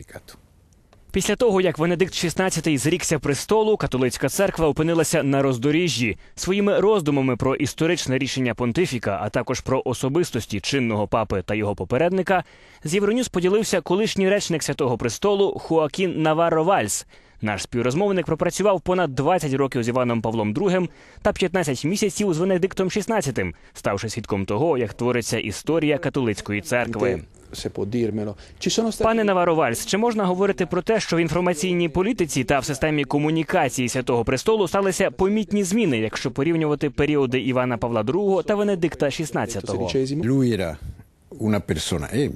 pontificato. Після того, як Венедикт XVI зрікся престолу, католицька церква опинилася на роздоріжжі своїми роздумами про історичне рішення понтифіка, а також про особистості чинного папи та його попередника. З Євроньюз поділився колишній речник святого престолу Хуакін Наварро Вальс. Наш співрозмовник пропрацював понад 20 років з Іваном Павлом II та 15 місяців з Венедиктом XVI, ставши свідком того, як твориться історія католицької церкви. Se può dirmelo. Ci sono stati Пане Наваровальс, чи можна говорити про те, що в інформаційній політиці та в системі комунікації Святого Престолу сталися помітні зміни, якщо порівнювати періоди Івана Павла II та Венедикта XVI? Era una persona, e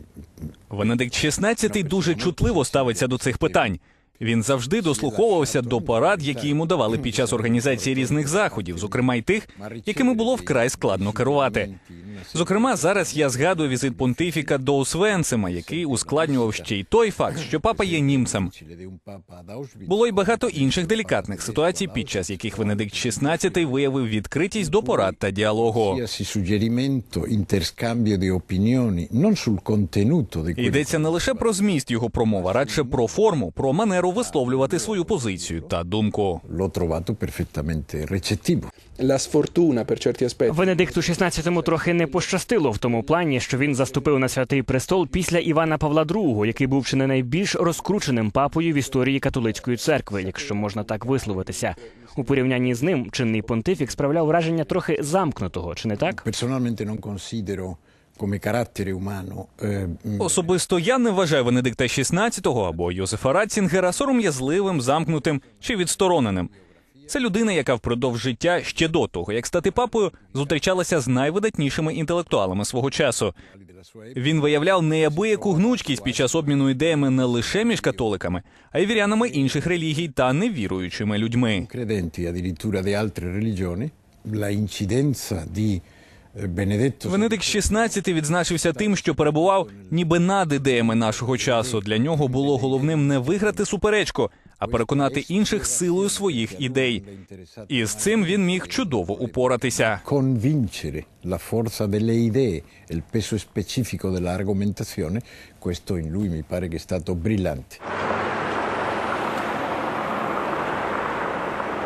Венедикт XVI дуже чутливо ставиться до цих питань. Він завжди дослуховувався до порад, які йому давали під час організації різних заходів, зокрема й тих, якими було вкрай складно керувати. Зокрема, зараз я згадую візит понтифіка до Освенцима, який ускладнював ще й той факт, що папа є німцем. Було й багато інших делікатних ситуацій, під час яких Венедикт XVI виявив відкритість до порад та діалогу. Йдеться не лише про зміст його промов, а радше про форму, про манеру висловлювати свою позицію та думку. l'ho trovato perfettamente recettivo. La sfortuna per certi aspetti. Венедикту XVI трохи не пощастило в тому плані, що він заступив на святий престол після Івана Павла II, який був чи не найбільш розкрученим папою в історії католицької церкви, якщо можна так висловитися. У порівнянні з ним чинний понтифік справляв враження трохи замкнутого, чи не так? Personalmente non considero come carattere umano eh, Особисто я не вважаю Венедикта XVI або Йозефа Ратцінгера сором'язливим, замкнутим чи відстороненим. Це людина, яка впродовж життя ще до того, як стати папою, зустрічалася з найвидатнішими інтелектуалами свого часу. Він виявляв неабияку гнучкість під час обміну ідеями не лише між католиками, а й вірянами інших релігій та невіруючими людьми. credenti addirittura di altre religioni, la incidenza di Венедикт XVI відзначився тим, що перебував ніби над ідеями нашого часу. Для нього було головним не виграти суперечку, а переконати інших силою своїх ідей. І з цим він міг чудово упоратися. convincere la forza delle idee e il peso specifico dell'argomentazione, questo in lui mi pare che è stato brillante.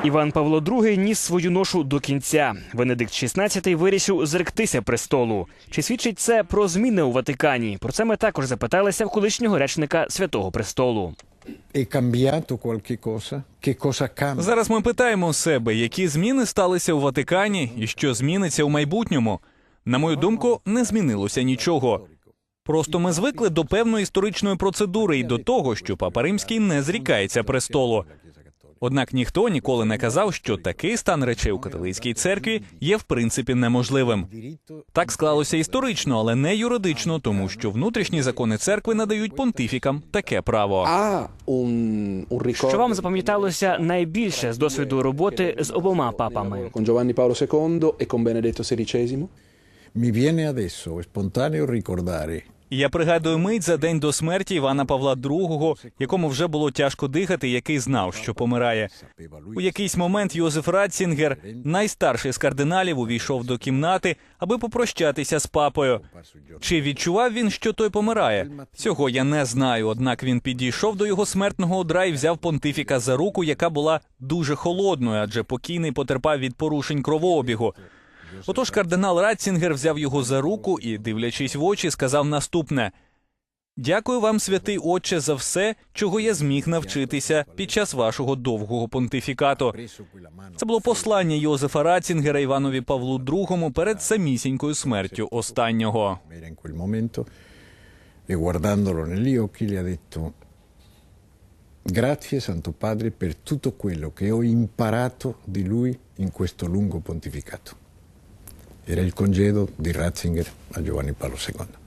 Іван Павло II ніс свою ношу до кінця. Венедикт XVI вирішив зректися престолу. Чи свідчить це про зміни у Ватикані? Про це ми також запиталися в колишнього речника Святого престолу. Зараз ми питаємо себе, які зміни сталися у Ватикані і що зміниться у майбутньому. На мою думку, не змінилося нічого. Просто ми звикли до певної історичної процедури і до того, що Папа Римський не зрікається престолу. Однак ніхто ніколи не казав, що такий стан речей у католицькій церкві є в принципі неможливим. Так склалося історично, але не юридично, тому що внутрішні закони церкви надають понтифікам таке право. Що вам запам'яталося найбільше з досвіду роботи з обома папами? e Benedetto XVI. Mi viene adesso spontaneo ricordare Я пригадую мить за день до смерті Івана Павла II, якому вже було тяжко дихати, який знав, що помирає. У якийсь момент Йозеф Ратцінгер, найстарший з кардиналів, увійшов до кімнати, аби попрощатися з папою. Чи відчував він, що той помирає? Цього я не знаю. Однак він підійшов до його смертного одра і взяв понтифіка за руку, яка була дуже холодною, адже покійний потерпав від порушень кровообігу. Отож кардинал Ратцінгер взяв його за руку і, дивлячись в очі, сказав наступне: Дякую вам, святий Отче, за все, чого я зміг навчитися під час вашого довгого понтифікату. Це було послання Йозефа Ратцінгера Іванові Павлу II перед самісінькою смертю останнього. e guardandolo negli occhi gli ha detto grazie Santo Padre per tutto quello che ho imparato di lui in questo lungo pontificato. Era il congedo di Ratzinger a Giovanni Paolo II.